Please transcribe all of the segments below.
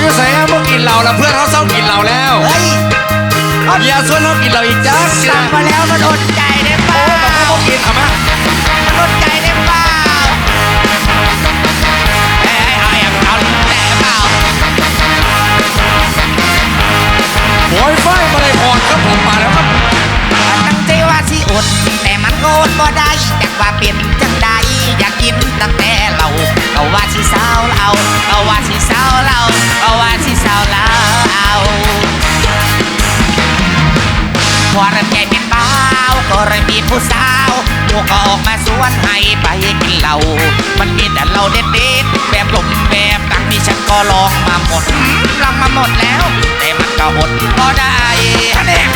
อยู่ใส่เมื่อกินเหล้าแล้วเพื่อนเขาเศร้ากินเหล้าแล้วเฮ้ยอย่าชวนเขากินเหล้าอีกจ้าสิสั่งนะมาแล้วมันอดใจได้เปล่าโอ้บอกว่าเขากินเอามามันอดใจได้เปล่าเอ้ยเอาอย่างเอาแต่เปล่าโอยไฟมาเลยพรครับผมมาแล้วครับตั้งใจว่าสิอดแต่มันก็อดบ่ได้จากว่าเป็นจังใด อยากกินตั้งแต่เราเอาว่าสิสาวเราเอาว่าสิสาวเราเอาว่าสิสาวเราพอเริ่มใจเป็นเบาก็เริ่มมีผู้สาวลูกก็ออกมาสวนให้ไปกินเหล้ามันมีแต่เหล้าเด็ดๆแบบลมแบบกังนี่ฉันก็ลองมาหมดลองมาหมดแล้ว แต่มันก็อดก็ได้ฮะเนี่ย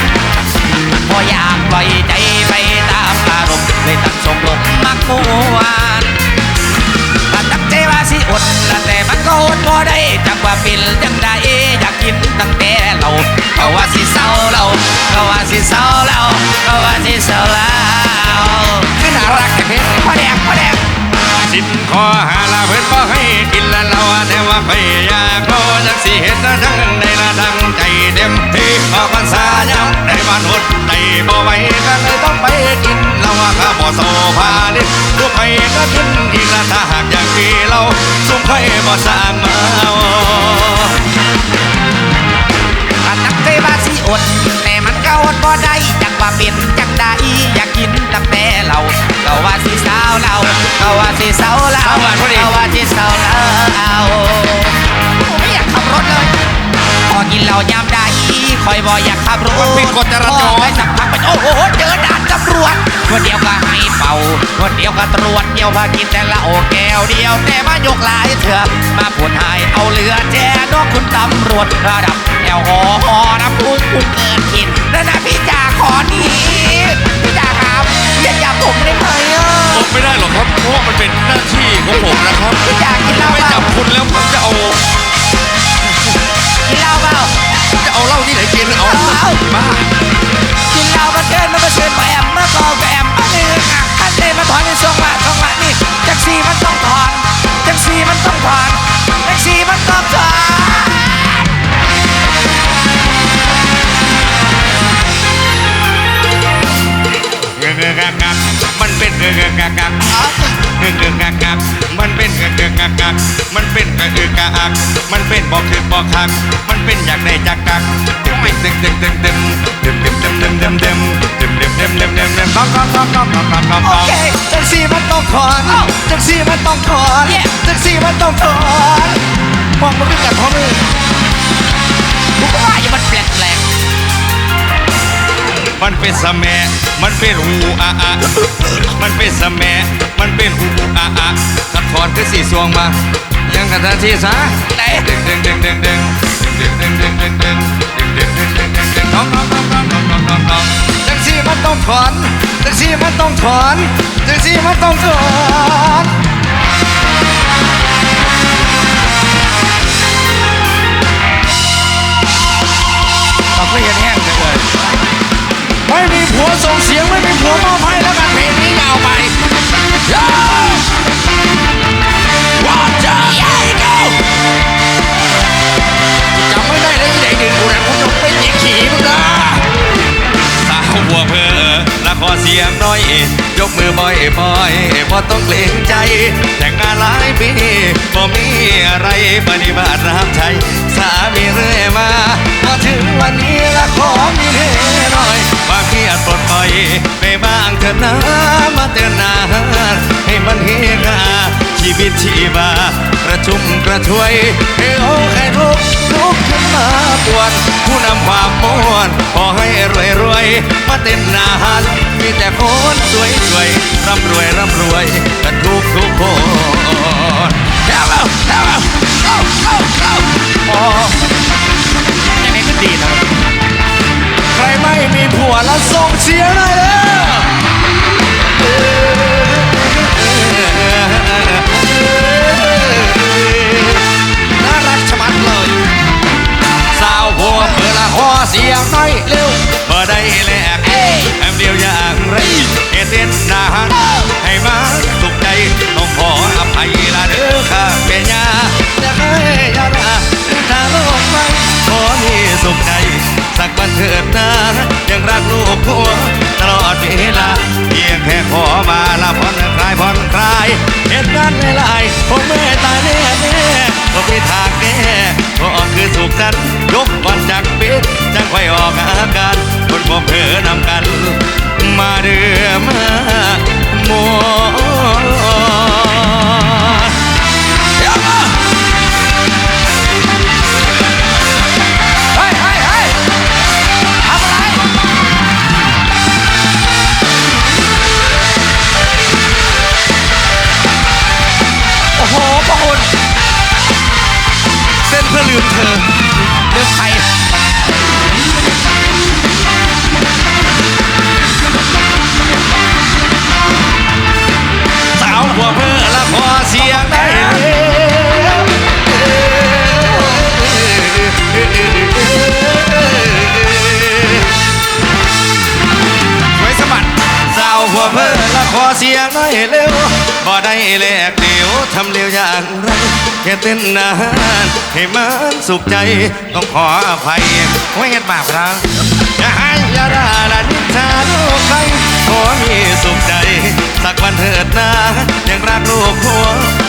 พออยากปล่อยใจไปตามอารมณ์เลยตั้งชมลมมักม ก็ว่าสิเศร้าเราก็ว่าสิเศร้าเราไม่น่ารักแต่เพชรพ่อแดงพ่อแดงสินคอหาลาเพิ่นบ่ให้กินละเราแต่ว่าไปอยากขอจักสิเฮ็ดละทั้งในละทั้งใจเต็มที่ออกพรรษายามในบ้านหดใจบ่ไหวก็เลยต้องไปกินเหล้าข้าบ่โซพาดิทุกไปก็กินอีกละถ้าหากอยากมีเราสุขไปบ่สร้างมาเอาถ้าตั้งใจว่าสิอดแต่มันก็อ ดบ่ได้จักว่าเป็นจังใดอยากกินตั้งแต่เราก็ว่าสิเศร้าเราก็ว่าสิเศร้าเราก็ว่าสิเศร้าเราไม่อยากขับรถเลยพอกินเหล้ายามใดคอยบ่อยากขับรถมันผิดกฎจราจรพอไปสักพักไปโอ้โหเจอด่านตำรวจวันเดียวก็ให้เป่าวันเดียวก็ตรวจเดียวมากินแต่ละโอแก้วเดียวแต่มายกหลายเถื่อมาพูดให้เอาเรือแจ้นกคุณตำรวจระดับแอลหอหอน้ำพุ่งพุ่งเกินกินแล้วนะพี่จ่าขอหนีพี่จ่าครับอย่าจับผมได้ไหมอะผมไม่ได้หรอกครับเพราะว่ามันเป็นหน้าที่ของผมนะครับพี่จ่ากินเหล้าไม่เปจัล่าบคุณแล้วผมจะเอากินเหล้าเปล่าจะเอาเหล้าที่ไหนกินเอาเอาเอาบ้ากินเหล้ามาเกินมาเชิญมาแอมมาก็แอมมาหนึ่งอะคันเด มาถอนในช่วงละช่วงละนี่จักสีมันต้องถอนจักสีมันต้องถอนจักสีมันต้องถอนเงือกงักงักมันเป็นเงือกงักงักเงือกงักงักมันเป็นเงือกงักงักมันเป็นเงือกงักงักมันเป็นบอกคือบอกคักมันเป็นอยากได้จากกักตึมตึมตึมตึมตึมตึมตึมตึมตึมตึมตึมตึ มตึมตึมตึมตึมตึมตึมต้องต้องต้องต้องต้องต้องต้องโอเคจังสีมันต้องถอนจังสีมันต้องถอนจังสีมันต้องถอนมองมันด้วยกันพร้อมมือกูก็ว่าอยู่มันแปลกแปลกมันเป็นสะแมมันเป็นหูอาอามันเป็นสะแมมันเป็นหูอาอาถ้าถอนคือสีสวงมายังกันทันทีซะไหนดึงดึงดึงดึงดึงดึงดึงดึงดึงดึงดึงดึงดึงดึงดึงดึงน้องน้องน้องน้องน้องน้องน้องน้องจังสี มันต้องถอนจังสีมันต้องถอนจังสีมันต้องถอนเราก็เห็นแห้งเลยไม่มีผัวส่งเสียงไม่มีผัวมอบให้แล้วกันเพลงนี้ยาวไป กมือบ่อยบ่อยพอต้องเกรงใจ แต่งงานหลายปีบ่มีอะไรปฏิบัติรับใช้สามีเรื่อยมาพอถึงวันนี้ละขอมีเฮหน่อยความเครียดปลดปล่อยไปบ้างเถอะนะมาเตือนนาให้มันเฮกา ชีวิตชีวากระชุ่มกระชวยให้โอ้ให้ลุกลุกขึ้นมาปวนผู้นำความมวนขอให้รวยรวยมาเต้นนานมีแต่คนสวยสวยร่ำรวยร่ำรวยกันทุกทุกคนเจ้าเจ้าเจ้าเจ้าเจ้าเจ้าโอ้ยังไงก็ดีนะใครไม่มีผัวแล้วส่งเสียงหน่อยเด้อ เสียงได้เร็วบ่ได้แลกเดียวทำเร็วอย่างไรแค่เต้นนานให้มันสุขใจต้องขออภัยไว้เห็นบาปแล้วอย่าให้อยาดาละนิทาลูกใครขอมีสุขใจ สักวันเถิดนะยังรักลูกหัว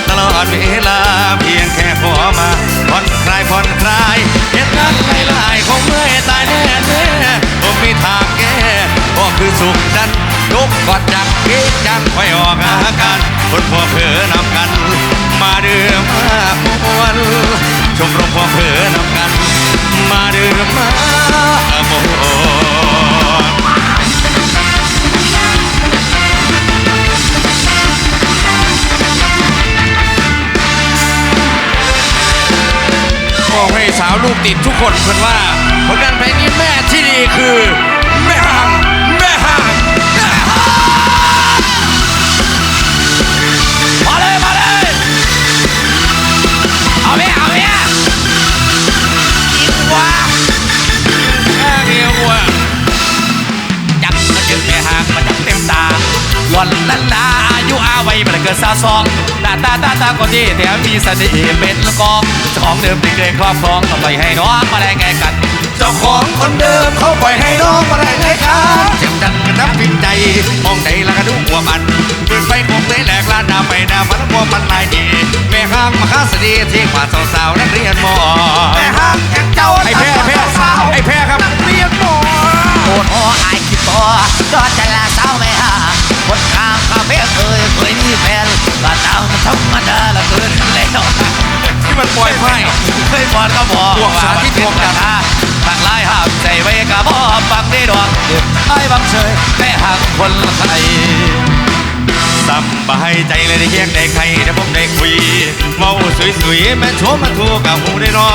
ตลอดเวลาเพียงแค่ขอมาผ่อนคลายผ่อนคลายเหตุการณ์หลายๆคงเมื่อยตายแน่แน่ผมมีทางแก้ก็คือสุขดันลุกกอดจาก คิดจังคอยออกอาการคนพอเผลอนำกัน มาเดือมามวนชมรมพอเผลอนำกัน มาเดือมามวนบอกให้สาวลูกติดทุกคนเพื่อนว่าผลงานเพลงนี้แม่ที่ดีคือ หล่อนลันลาอายุอาวัยมันเกิดสาวซองหน้าตาตาตาก็ดีแถมมีเสน่ห์เป็นละกองเจ้าของเดิมที่เคยครอบครองต้องปล่อยให้น้องมาแลงไงกัน เจ้าของคนเดิมเขาปล่อยให้น้องมาได้ไงครับเจ็บดังกระนับปิดใจมองใจแล้วก็ดูหัวมันเปิดไฟคงได้แหลกลานดาวไปดาวมันพวมันลายดีแม่ห้างมาค้าสดีที่กว่าสาวๆนักเรียนมอแม่ห้างแห่งเจ้าไอ้แพ้ไอ้แพ้ไอ้แพ้ครับเรียนมอโอนโออายคิดตัวก็จะลาสาวไม่หา คนข้างคาเฟ่เอ่ยเคยมีแฟนก็ตามธรรมดาละเกินแล้วที่มันปล่อยไฟเคยบอลก็บอกพวกสาธิตพวกกันทางไล่ห้ามใจไว้กับพ่อฟังได้ดวงเดือดไอ้บังเชยแม่ห่างคนไทยสบายใจเลยได้เคียงได้ใครได้ผมได้คุยเมาสวยๆแม่ชมมาทูกับหูได้รอ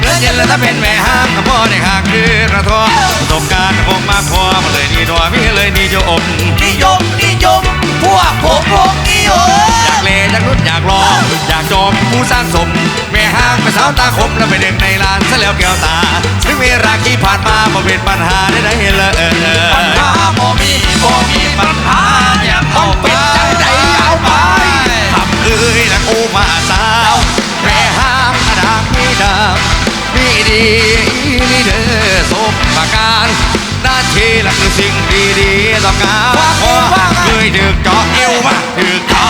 เดินเย็นแล้วถ้าเป็นแม่ห้างกับพ่อได้หางคือกระทอประสบการณ์คงมากพอมาเลยนี่ดอมีเลยนี่จะอมนิยมนิยม สาวตาคมแล้วไปเด็กในลานซะแล้วแก้วตา ถึงเวลาที่ผ่านมาบ่เป็นปัญหาได้ได้เลยปัญหาบ่มีบ่มีปัญหาอย่าเอาไปจังใดเอาไปทำเอ้ยนักโอมาสาวแม่ห้างกระดางมีดามมีดีนี่เด้อสมประการด้าที่หลักคือสิ่งดีๆต้องการขอเคยถึกจาะเอวมาถึกเจา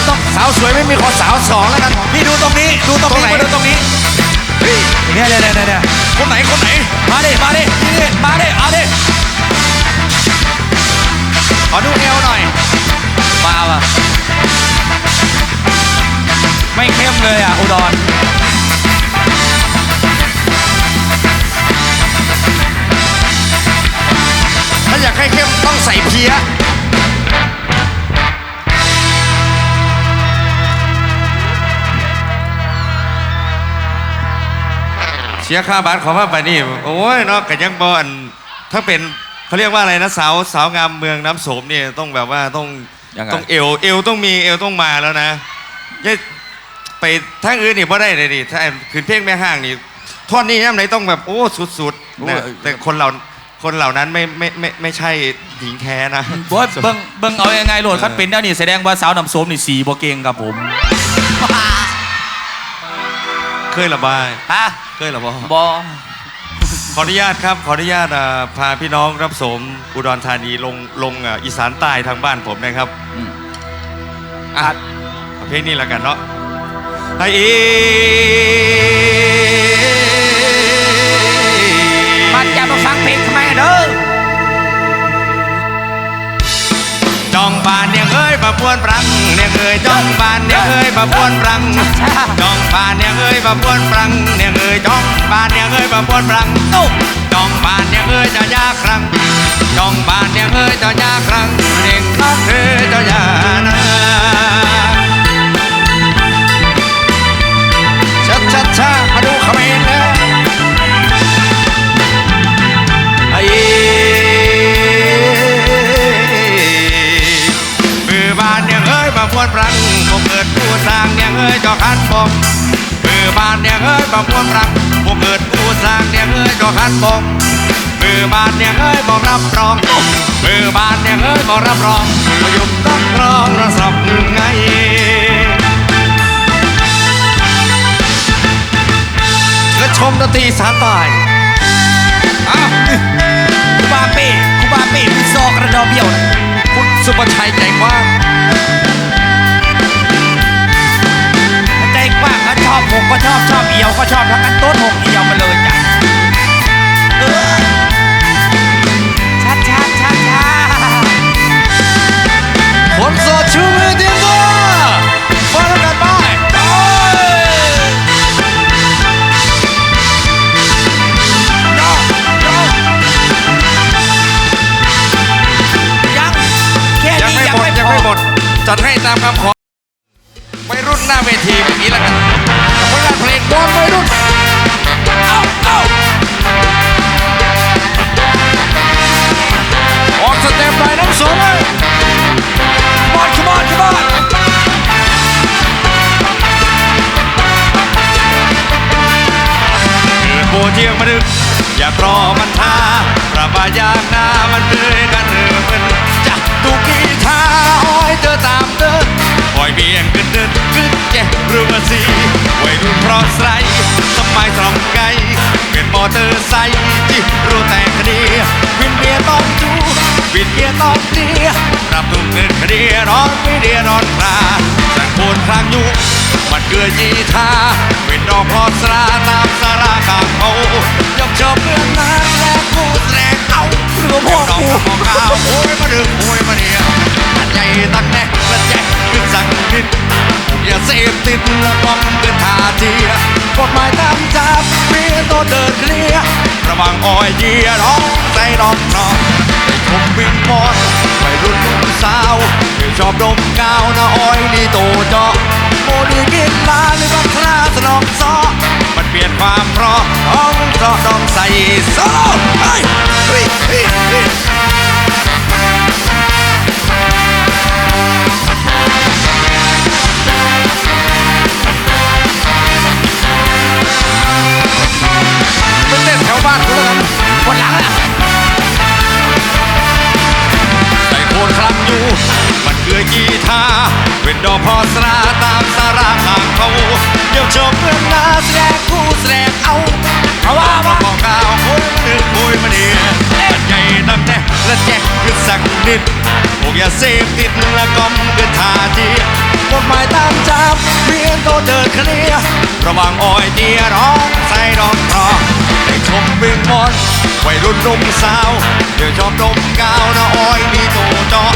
ขอต้องสาวสวยไม่มีขอสาวสองแล้วกันนี่ดูตรงนี้ ดูตรงตรงนี้ไหนมาดูตรงนี้เฮ้ยเนี่ยเนี่ยเนี่ยเนี่ยคนไหนคนไหนมาดิมาดินี่มาดิเอาดิขอดูเอวหน่อยมาว่ะไม่เข้มเลยอะอุดรถ้าอยากให้เข้มต้องใส่เพี้ย สียค่าบัตรขอมาไปนี่โอ้ยเนาะกันยังบอลถ้าเป็นเขาเรียกว่าอะไรนะสาวสาวงามเมืองน้ำโสมเนี่ยต้องแบบว่าต้องยังไง ต้องเอวเอวต้องมีเอวต้องมาแล้วนะอย่าไปทางอื่นนี่พอได้เลยดิถ้าคืนเพลงแม่ห้างนี่ท่อนนี้ย่ำไหนต้องแบบโอ้สุดๆนะแต่คนเราคนเหล่านั้นไม่ไม่ไม่ไม่ใช่หญิงแท้นะบอสเบิ่งเบิ่งเอายังไงโหลดคัดเป็นแล้วนี่แสดงว่าสาวน้ำโสมนี่สีบ่เก่งครับผม เคยระบาย ฮะเคยระบายบอขออนุญาตครับ ขออนุญาตอ่าพาพี่น้องรับสมอุดรธานีลงลงอ่าอีสานใต้ทางบ้านผมนะครับอืมอะเอาเพลงนี้แล้วกันเนาะไอ้เอ ยประพวนปรังเนี่ยเคยจ้องบานเนี่ยเคยประพวนปรังจ้องบานเนี่ยเคยประพวนปรังเนี่ยเคยจ้องบานเนี่ยเคยประพวนปรังตุ๊บจ้องบานเนี่ยเคยจะยากครั้งจ้องบานเนี่ยเคยจะยากครั้งเด็กก็คือเจะยากนะ บอกความรักพวกเกิดผู้สร้างเนี่ยเอ้ยก็ขัดบงมือบานเนี่ยเอ้ยบอกรับรองมือบานเนี่ยเอ้ยบอกรับรองประยุกต์ต้องรองระสับไงและชมดนตรีสานใต้อ้าวคูบาเป้คูบาเป้พี่ซอกระดอเบี้ยวนะคุณสุประชัยใจกว้าง หกก็ชอบชอบเอียวก็ชอบทั้งกันต้นหกเอียวมาเลยจ้ะช้าช้าช้าช้าคนโสดชูมือเตรียมตัวฟังกันไปไปยังแค่ยังนี้ไม่ยังหมดไม่ยังไม่หมดจัดให้ตามคำขอวัยรุ่นหน้าเวทีแบบนี้แล้วกัน ผลงานเพลงบอลวัยรุ่นเอาเอาออกสเต็ปไปน้ำสนเลยบอลขบอนขบอนเกิดโบเที่ยงมาดึก อยากรอมันทาประบายยากหน้ามันเบื่อกันเรือมัน วัยรุ่นเพราะใสทำไมตรองไกลเป็นมอเตอร์ไซค์ที่รู้แต่คดี วินเมียต้องจูวินเมียต้องเดียรับตุ้มเงินคดีร้อนไม่เดียร้อนคราสังโคนคลางอยู่มันเกลือยีทาเป็นดอกพลอสราตามสาราข้างเขายกเชิบเรื่องนั้นและกูแสดงเอาเรือพ่อกูมองข้าวโอ้ยมาดึงโอ้ยมาเดียอันใหญ่ตั้งแน่กระแจกขึ้นสั่ง สพติดและป้องเกินท่าทียกฎหมายตามจับเมียตัวเดินเคลียร์ระวังอ้อยเยียร้องใจร้องนองไปชมวิ่งมอนไปรุ่นนุ่มสาวที่ชอบดมกาวนะอ้อยนี่โตเจาะโมดีกินลาหรือบัคลาสนองซอมันเปลี่ยนความเพราะต้องซอต้องใส่โซโล่เฮ้ มันเกลือกีทาเป็นดอกพอสราตามสาราข้างเขาเดี๋ยวจบเรื่องนาแสดงคู่แสดงเอาเอาว่ามาว่าบอกกล่าวโอ้ยมันดึกโอ้ยมันเดียมันใหญ่ตั้งแต่และแจ็คคือสักนิดพวกอย่าเสพติดและกอมเกินทาทีกฎหมายตามจับเพียงตัวเดินเคลียร์ระว่างอ้อยเดียร้องใส่รองเพราะได้ชมวิงมอนวัยรุ่นนุ่มสาวเดี๋ยวชอบดมกาวนะอ้อยมีตัวจอ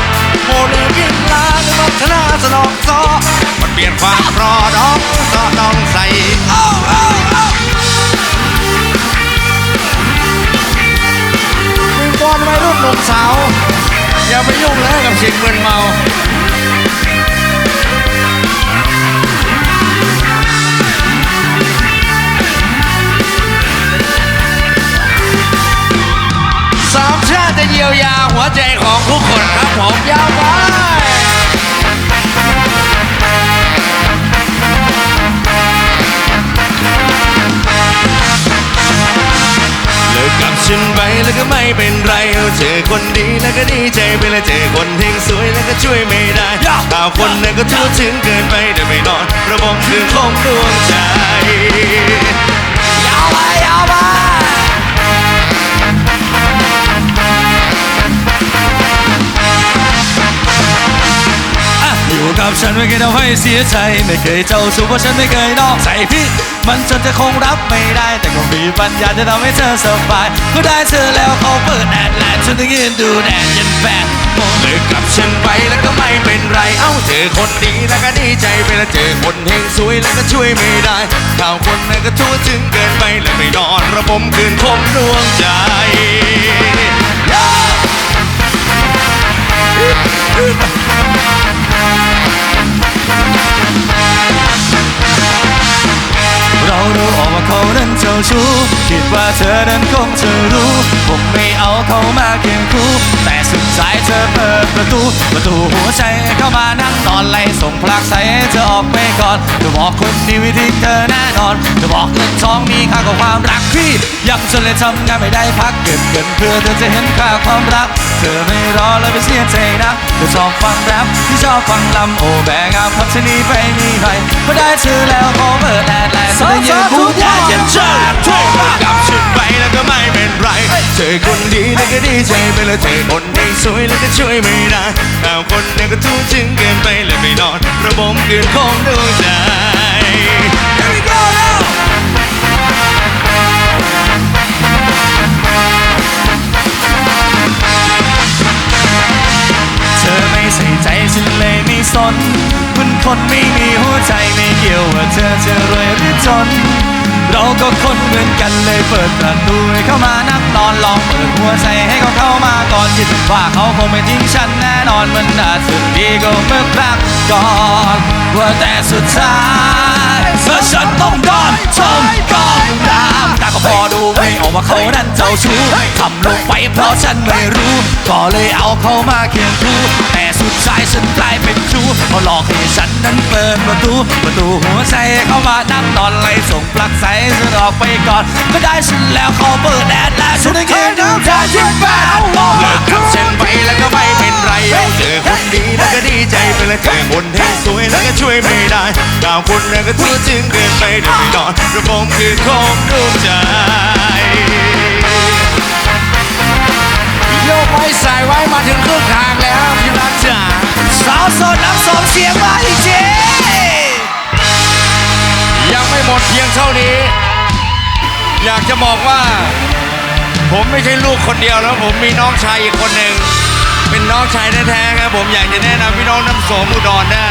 โมลีกินลางมัทนาสนองซอมันเปลี่ยนความรอดองซอดองใส่เอ้าเอ้าเอ้าวิงบอลวัยรุ่นหนุ่มสาว อย่าไปยุ่งเลยกับสิ่งมึนเมา สามชาติจะเยียวยาหัวใจของทุกคนครับผมยาวไปเลิกกับฉันไปแล้วก็ไม่เป็นไรเอาเจอคนดีแล้วก็ดีใจไปแล้วเจอคนเฮงสวยแล้วก็ช่วยไม่ได้ข่าวคนนั้นก็ทั่วถึงเกินไปเดี๋ยวไม่นอน ระบบคือของดวงใจ ยาวไปยาวไป อยู่กับฉันไม่เคยทำให้เสียใจ ไม่เคยเจ้าชู้เพราะฉันไม่เคยนอกใจพี่ มันจนจะคงรับไม่ได้ แต่ก็มีปัญญาจะทำให้เธอสบายก็ได้เธอแล้วเขาเปิดแอดแลนฉันถึงยืนดูแดดเย็นแปดโมงเลิกกับฉันไปแล้วก็ไม่เป็นไร เอ้าเจอคนดีแล้วก็ดีใจไปแล้วเจอคนเฮงสวยแล้วก็ช่วยไม่ได้ข่าวคนนั้นก็ทั่วถึงเกินไปแล้วไม่นอนระบมคืนคมดวงใจเนั้นเจ้าชู้คิดว่าเธอนั้นคงจะรู้ ผมไม่เอาเขามาเคียงคู่ แต่สุดท้ายเธอเปิดประตูตูประตูหัวใจเข้ามานั่งนอนไล่ส่งพลักใส่ให้เธอออกไปก่อนเธอบอกคนนี้วิธีเธอแน่นอนเธอบอกเงินทองมีค่ากว่าความรักพี่ยังจนเลยทำงานไม่ได้พักเก็บเงินเพื่อเธอจะเห็นค่าความรัก เธอไม่รอเลยไปเสียใจนะเธอชอบฟังแรปที่ชอบฟังลำโอแบกอัพพับชนีไปมีใครเมื่อได้เธอแล้วขอเปิดแอดไลน์สองสามทุกอย่างยันเชิดโทษกลับฉันไปแล้วก็ไม่เป็นไร เธอคนดีแล้วก็ดีใจไปแล้วเธอคนไม่สวยแล้วก็ช่วยไม่ได้แต่คนนั้นก็ทุ่มถึงเกินไปเลยไม่นอนระบมเกินคงดวงใจ Here we go now เธอไม่ใส่ใจฉันเลยไม่สนมันคนไม่มีหัวใจไม่เกี่ยวว่าเธอจะรวยหรือจน เราก็คนเหมือนกันเลยเปิดประตูให้เข้ามานั่งนอนลองเปิดหัวใจให้เขาเข้ามาก่อนคิดว่าเขาคงไม่ทิ้งฉันแน่นอนมันน่าสุดดีก็เมื่อครั้งก่อนว่าแต่สุดท้ายเมื่อฉันต้องโดนชมกองน้ำตาก็ พอดูไม่ออกว่าเขานั้นเจ้าชู้ทำลงไปเพราะฉันไม่รู้ ก็เลยเอาเขามาเคียงคู่แต่สุดท้ายฉันกลายเป็นชู้เขาหลอกให้ฉันนั้นเปิดประตู ประตูหัวใจเข้ามานั่งนอนไล่ส่งปลักใสฉันออกไปก่อนก็ได้ฉันแล้วเขาเปิดแอดแล้วฉันได้เงินน้ำตาชิ้นแปดเลิกกับฉันไปแล้วก็ไม่ เป็นไรเจอคนดีแล้วก็ดีใจไปแล้วเจอคนที่สวยแล้วก็ช่วยไม่ได้ดาวคนนั้นก็ทั่วถึงเกินไปเดี๋ยวไม่นอนระบมคือคงดวงใจโยกไว้ใส่ไว้มาถึงครึ่งทางแล้วพี่รักจ๋าสาวโสดนับสองเสียงมาอีกเจยังไม่หมดเพียงเท่านี้ อยากจะบอกว่า ผมไม่ใช่ลูกคนเดียวแล้วผมมีน้องชายอีกคนหนึ่ง เป็นน้องชายแท้ๆครับผมอยากจะแนะนำพี่น้องน้ำโสมอุดรได้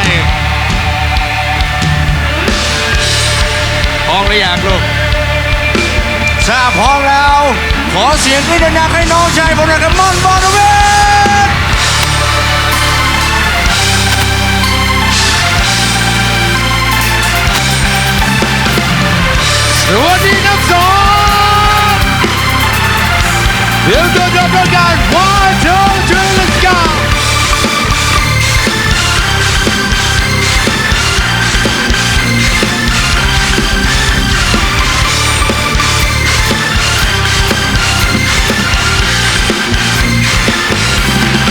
พร้อมหรือยังลูกถ้าพร้อมแล้ว ขอเสียงกรี๊ดดังๆให้น้องชายผมนะครับมอนบอลเวทสวัสดีน้ำโสมเดี๋ยวจะจบรายการ one two three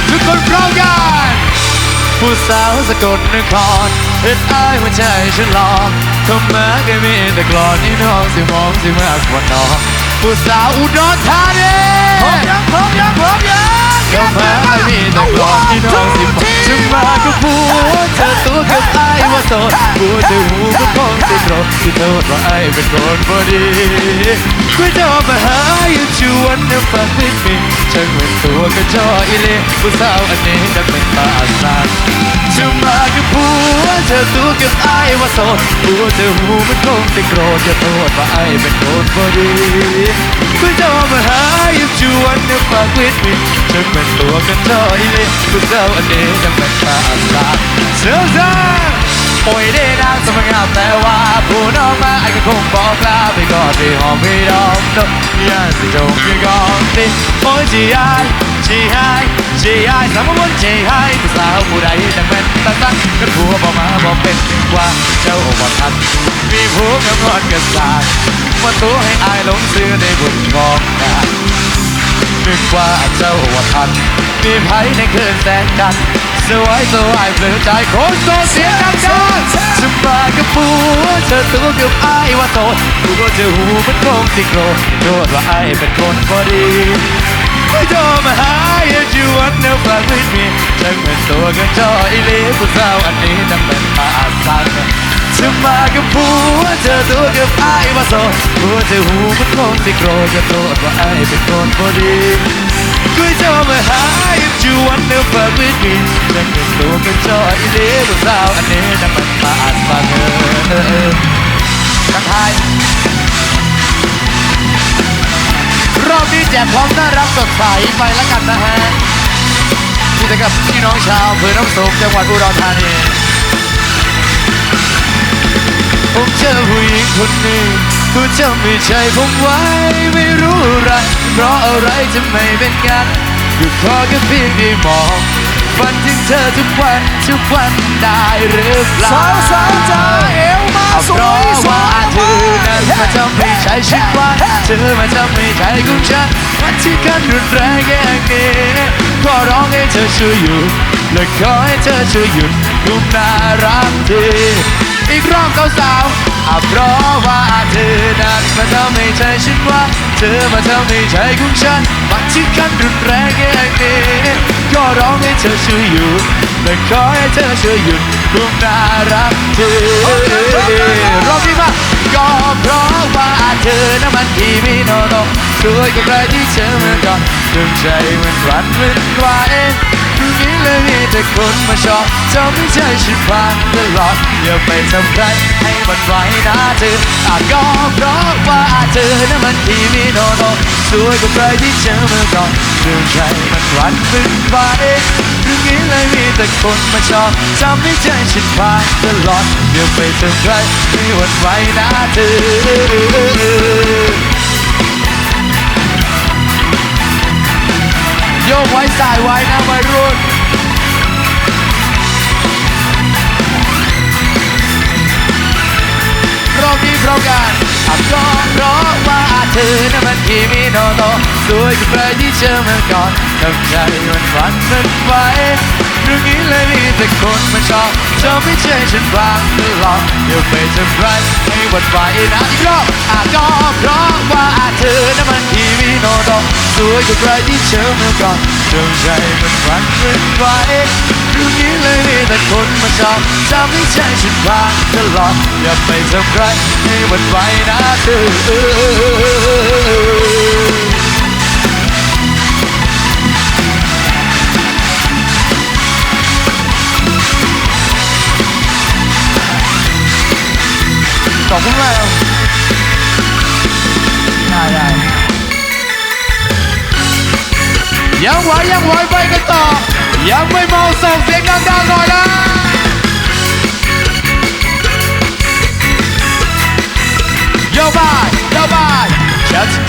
ทุกคนพร้อมกันผู้สาวสะกดนครเฮ็ดอ้ายหัวใจฉันหลอกเข้ามาก็มีแต่กลอนนี่น้องสิมองสิมากกว่าน้องผู้สาวอุดรธานีพร้อมยังพร้อมยังพร้อมยัง เข้ามาก็มีแต่กลอนนี่น้องสิมองฉันมาก็พูดเธอตัวกับไอ้ว่าโสดพูดแต่หูก็คงสิโกรธที่โทษว่าไอ้เป็นคนบ่ดีกูจะมาหาอยู่ชวนเนื้อฟังไม่มีฉันเหมือนตัวกระจอกอีเล่ผู้สาวอันนี้จะเป็นตาสันจะมากับผัวเธอตัวกับไอ้ว่าโสดผัวเธอหูมันคงจะโกรธจะโทษว่าไอ้เป็นคนบ่ดีกูจะมาหาอยู่ชวนเนื้อฝากวิตมีฉันเป็นตัวกันจอยเลยผู้สาวอันนี้จะเป็นตาสาเสือซ่าโอ้ยได้นางสมัยงามแต่ว่าผู้น้องมาไอ้ก็คงบอกลาไปก่อนที่หอมพี่ดอมนกยานสิจงยังกองติโอ้ยจีไอจีไอจีไอสามวันจีไอผู้สาวผู้ใดจังเป็นตาตั้งกันผัวบอกมาบอกเป็นว่าเจ้าบ่ทันมีผัวกับนอนกันสายมาตัวให้อายหลงซื้อในบุญงอกงาน นึกว่าเจ้าว่าทัน มีไผในคืนแสนจันทร์สวยสวยเปลือใจโคตรโซเสียงดังกันจะมากับผัวเธอตัวกับไอ้ว่าโสดกูก็จะหูมันคงสิโกรธโทษว่าไอ้เป็นคนบ่ดี ไม่โทรมาหาอย่าจวนเนื้อฝากวิดมีฉันเป็นตัวกันจออีลีผู้สาวอันนี้จังเป็นตาสั จะมากับผัวเธอตัวกับไอ้ายว่าโสดกูจะหูมันคงสิโกรธจะโทษว่าไอ้เป็นคนบ่ดีกูจะมาหาอยู่จวนเนื้อฝากวิธีจะเป็นตัวกันจอยเลี้ยงสาวอันนี้นั่นมันมาอ่านฟังเออทักทายรอบนี้แจกความน่ารักสดใสไปแล้วกันนะฮะที่จะกับพี่น้องชาวอำเภอน้ำสมจังหวัดอุดรธานี ผมเจอผู้หญิงคนหนึ่งเขาจะไม่ใจผมไว้ไม่รู้อะไรเพราะอะไรจะไม่เป็นกันก็ขอแค่เพียงได้มองฝันถึงเธอทุกวันทุกวันได้หรือเปล่าสาวสาวจ้าเอวมาสวยสวย เธอนั้นมาทำให้ใจฉันวันเธอมาทำให้ใจของฉันมันที่ขั้นรุนแรงอย่างนี้ขอร้องให้เธอช่วยหยุดและขอให้เธอช่วยหยุดกุมน่ารักที อีกรอบสาวๆอะเพราะว่าเธอนั้นมาทำให้ใจฉันว่าเธอมาทำให้ใจของฉันมันที่ขั้นรุนแรงอย่างนี้ขอร้องให้เธอช่วยหยุดและขอให้เธอช่วยหยุดกุมน่ารักทีรอบนี้มาก็เพราะว่าเธอนั้นมันที่มีโนโนสวยกว่าใครที่เจอมาก่อน ดวงใจมันรันมันไหวดูนี้เลยมีแต่คนมาชอบเธอไม่ใช่ฉันฟังตลอดอย่าไปทำใครให้มันไหวนะเธออาจก็เพราะว่าเธอนั้นมันที่มีโนโนสวยกว่าใครที่เจอมาก่อนดวงใจมันรันมันไหวดูนี้เลยมีแต่คนมาชอบทำให้ใจฉันฟังตลอดอย่าไปทำใครให้มันไหวนะเธอ ยกไว้สายไว้นะวัยรุ่นรอบนี้พร้อมกันอับก็เพราะว่าเธอนั้นมันคีมีโนโตสวยกว่าใครที่เจอมาก่อนทำใจมันฝันมันไว เรื่องนี้เลยมีแต่คนมาชอบเธอไม่ใช่ฉันฟังตลอดอย่าไปทำไรให้หวั่นไหวนะอีกรอบอะก็เพราะว่าเธอนั้นมันที่มีโนโตสวยกว่าใครที่เจอมาก่อนทำใจมันฝันมันไหวเรื่องนี้เลยมีแต่คนมาชอบทำให้ใจฉันฟังตลอดอย่าไปทำไรให้หวั่นไหวนะเธอ ขอบคุณมากครับได้ได้ยังไหวยังไหวไปกันต่อ ยังไม่เมาส่งเสียงดังๆหน่อยนะ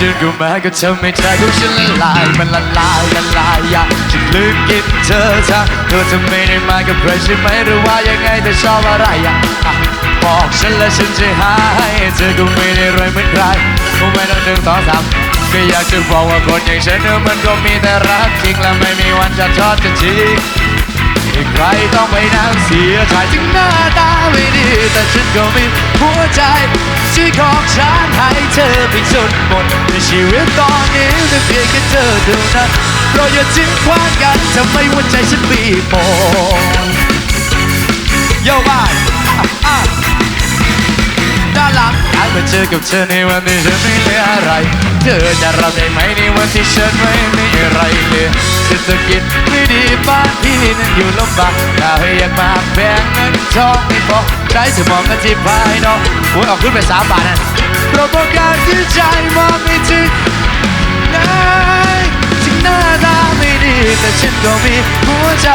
ดินเข้ามาก็ทำให้ใจของฉันละลายมันละลายละลายอยากจะลืมกินเธอทั้งเธอจะไม่ได้มากับใครใช่ไหมหรือว่ายังไงเธอชอบอะไรอะอะบอกฉันและฉันจะหายเธอก็ไม่ได้รวยเหมือนใครคงไม่ต้องหนึ่งสองสามก็อยากจะบอกว่าคนอย่างฉันเออมันก็มีแต่รักจริงและไม่มีวันจะทอดจะทิ้ง ใครต้องไปนั่งเสียใจถึงหน้าตาไม่ดี แต่ฉันก็มีหัวใจที่ของฉันให้เธอไปจนหมดในชีวิตตอนนี้แต่เพียงแค่เธอเท่านั้นเราอย่าทิ้งขว้างกันทำไมหัวใจฉันบีบปนโยบายด้านหลังอยากมาเจอกับเธอในวันที่ฉันไม่เหลืออะไร เธอจะรับได้ไหมในวันที่ฉันไม่มีอะไรเลยเศรษฐกิจไม่ดีบ้านพี่นั้นอยู่ลำบากถ้าให้อยากมาแบ่งเงินทองไม่พอใช้สมองกันที่ภายนอกโอ้ยเอาขึ้นไปสามบาทนั่นเราะต้องการที่ใจมองไม่ถึงไหนถึงหน้าตาไม่ดีแต่ฉันก็มีหัวใจ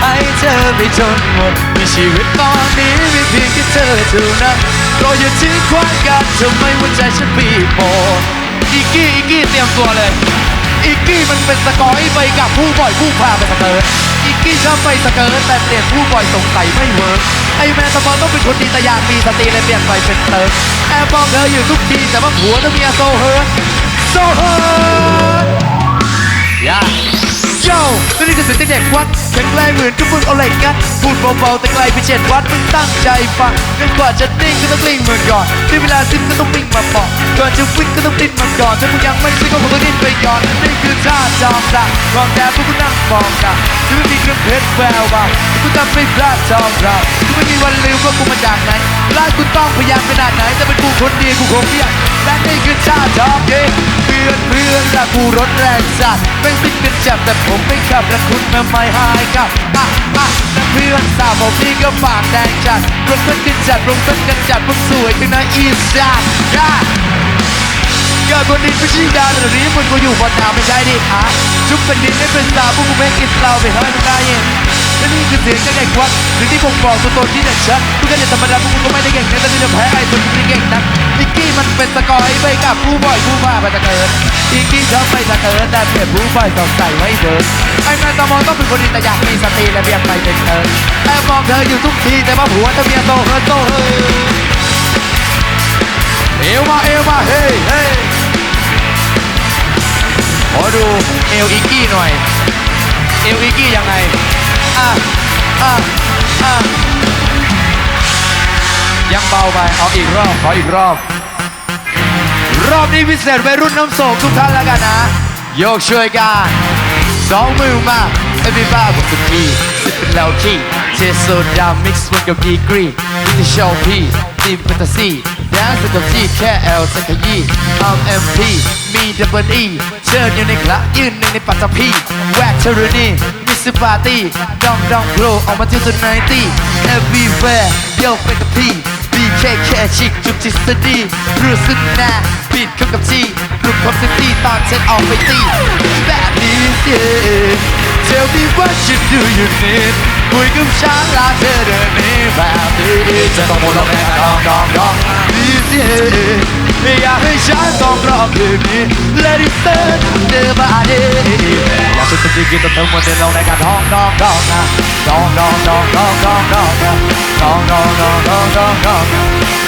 ให้เธอไปจนหมดในชีวิตตอนนี้มีเพียงแค่เธอเท่านั้น ก็อย่าทิ้งขว้างกันทำไมหัวใจฉันบีบโอนอีกกี้อีกกี้เตรียมตัวเลย อีกกี้มันเป็นสกอยไปกับผู้บ่อยผู้พาไปสเกิร์ตอีกกี้ชอบไปสเกิร์ตแต่เปลี่ยนผู้บ่อยสงสัยไม่เวิร์กไอแมนสมอลต้องเป็นคนดีแต่อยากมีสติเลยเปลี่ยนไปเป็นเติร์กแอบมองเธออยู่ทุกทีแต่ว่าผัวต้องมีโซเฮิร์ตโซเฮิร์ตย่า โย่นี่คือเสียงเด็กวัดแข็งแรงเหมือนกับมึงเอาเหล็กงัดพูดเบาๆแต่ไกลไปเจ็ดวัดมึงตั้งใจฟังจนกว่าจะนิ่งก็ต้องกลิ้งเหมือนก่อนที่เวลาสิ้นก็ต้องวิ่งมาบอกก่อนจะวิ่งก็ต้องดิ้นมาก่อนถ้ามึงยังไม่สิ้นก็คงต้องดิ้นไปก่อนนี่คือท่าจอมตามองแดดพวกกูนั่งมองตา จะไม่มีเครื่องเพชรแวววาวกูจำไม่พลาดจอมเรากูไม่มีวันลืมว่ากูมาจากไหนร้านกูต้องพยายามขนาดไหนแต่เป็นกูคนเดียวกูคงไม่อยากและนี่คือท่าจอมเย่เพื่อนเพื่อนและกูรถแรงสัตว์เป็นสิ่งเป็นจับแต่ผมไม่ขับและคุณมาไม่หายครับอะอะและเพื่อนสาวผมนี่ก็ปากแดงจัดรถต้นกันจัดรถต้นกันจัดพวกสวยขึ้นนะอีสานย่า เกิดบนดินไม่ใช่ดาวแต่นี้มึงกูอยู่บนดาวไม่ใช่ดิฮะทุกแผ่นดินไม่เป็นสาวพวกกูไม่กินเราไปเฮ้ยมึงได้ยินและนี่คือเสียงจากเด็กวัดสิ่งที่ผมบอกตัวตนที่เด่นชัดทุกคนจะธรรมดาพวกกูก็ไม่ได้เก่งนะแต่ที่จะแพ้ไอ้คนที่เก่งนักนิกกี้มันเป็นสกอยไปกับผู้บ่อยผู้มาไปตะเกินนิกกี้ชอบไปตะเกินแต่เปรียบผู้บ่อยต้องใส่ไว้เดินไอ้แมนตามองต้องเป็นคนดีแต่อยากมีสติและเบียงไปเป็นเธอแอบมองเธออยู่ทุกทีแต่ว่าผัวเธอเมียโตเฮิร์โตเฮิร์เอวมาเอวมา ดูเอวอีกกี้หน่อย เอวอีกกี้ยังไง อะ อะ อะ ยังเบาไป เอาอีกรอบ ขออีกรอบ รอบนี้พิเศษวัยรุ่นน้ำโศกทุกท่านแล้วกันนะ โยกช่วยกันสองมือมาเอวีบ้าบนสุกี้สิบเป็นแล้วที่เทโซดามิกซ์มันกับดีกรีมิจะโชว์พี่ทีมแฟนตาซี แดนซ์กับที่แค่เอลสักขยี้อัมเอ็มพีมีดับเบิลอีเชิญอยู่ในคละยืนหนึ่งในปัตตภีแวกเชอร์นี่มิสปาร์ตี้ดองดองโกรออกมาที่สุดไนตี้ everywhere โยกไปกับพี่ BK แค่ชิกจุดจิตสดีรู้สึกหน้าปิดเข้ากับที่กลุ่มคอมซิตี้ตอนเช็ดออกไปตีแบบนี้เย่ Tell me what you do you need คุยกับฉันล้วเธอเดินหนี้แบบนี้จะต้องหมดลมแรงดองดองดอง นี่เย่อยากให้ฉันต้องรอบคืนนี้ Let it start the body อยากจะต้องกินต้องเติมมันเดินลงในการดองดองดองนะดองดองดองดองดองดองนะดองดองดองดองดองดอง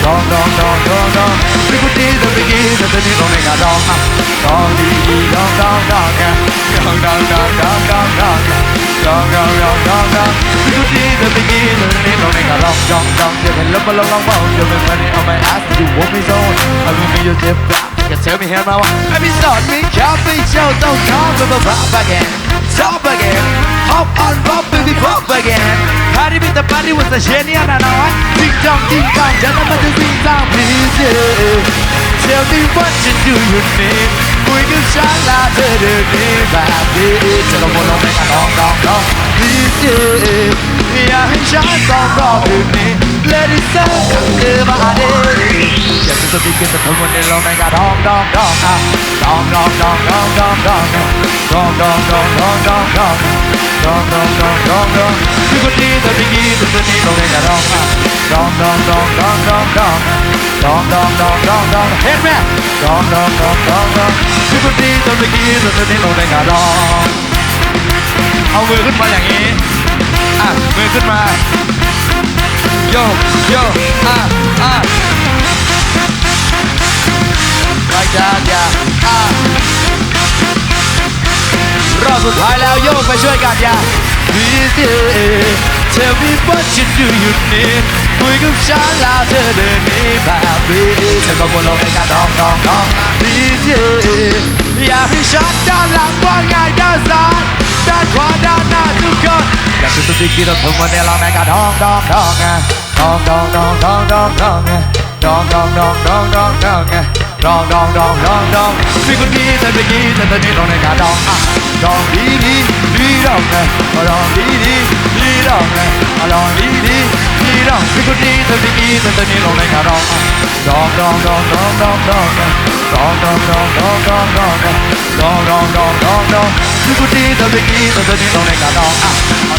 ดองดองดองดองดองพี่กูดีแต่ไม่กินแต่ตอนนี้ลงในการดองอะดองดีดีดองดองดองนะดองดองดองดองดองดองดองดองดองดองดองพี่กูดีแต่ไม่กินแต่ตอนนี้ลงในการดอง wrong, wrong, wrong, wrong, wrong. You see the beginner and it don't make long, long, long. You've been love, love, love. You've money on my ass, you want me so. I will be your tip, you tell me here now, let me start me, can't be don't come to pop again, top again, hop on pop, baby pop again. Party with the party was a genius, and I know I big dong, ding dong, tell them the ding please. Tell me what you do you mean, We you shine like the me, my bitch, tell them what I'm making, dong, dong, dong, please, yeah. Yeah, shine dong dong with me. Let it sound, everybody. อยากจะสติกินแต่ทั้งวันนี้เราไม่กล้าดองดองดองอะดองดองดองดองดองดองดองดองดองดองดองดองดองดองดองดองดองพี่คนนี้แต่พี่กี้แต่ตัวนี้เราไม่กล้าดองอะดองดองดองดองดองดองดองดองดองดองดองเห็นไหมดองดองดองดองดองพี่คนนี้แต่พี่กี้แต่ตัวนี้เราไม่กล้าดองเอามือขึ้นมาอย่างนี้ อะมือขึ้นมาโยกโยกอะอะ like that yeah อะรอบสุดท้ายแล้วโยกไปช่วยกันอย่า Please yeah Tell me what you do you need คุยกับฉันแล้วเธอเดินหนี้แบบนี้ฉันก็วนลงในการดองดองดอง Please yeah อยากให้ฉันด้านหลังว่าง่ายด้านซ้าย that run down Nazuka. Jag sitter och dricker och trummor, delar mega dong dong dong. Dong dong dong dong dong dong. Dong dong dong dong dong dong. Dong dong dong dong dong. Psykologin, psykologin, den vill hon äga dong. Dong di di di dong. Dong di di di dong. Dong di di ดองดองดองดองดองดองอะดองดองดองดองดองดองอะดองดองดองดองดองพี่คนนี้แต่ไม่กี้แต่ตอนนี้ลงในกาดองอะ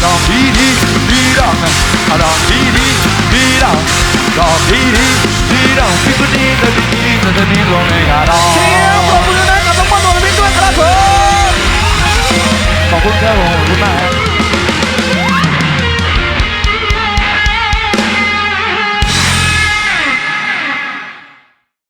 ดองดีดีดีดองนะดองดีดีดีดองนะดองดีดีดีดองพี่คนนี้แต่ไม่กี้แต่ตอนนี้ลงในกาดองอะดองดองดองดองดองดองนะดองดองดองดองดองดองนะดองดองดองดองดองพี่คนนี้แต่ไม่กี้แต่ตอนนี้ลงในกาดองอะดองดีดีดีดองนะดองดีดีดีดองดองดีดีดีดองพี่คนนี้แต่ไม่กี้แต่ตอนนี้ลงในกาดองเสียงปรบมือนะกับน้องบอลโดนวิทย์ด้วยครับผมขอบคุณครับผมขอบคุณมากครับ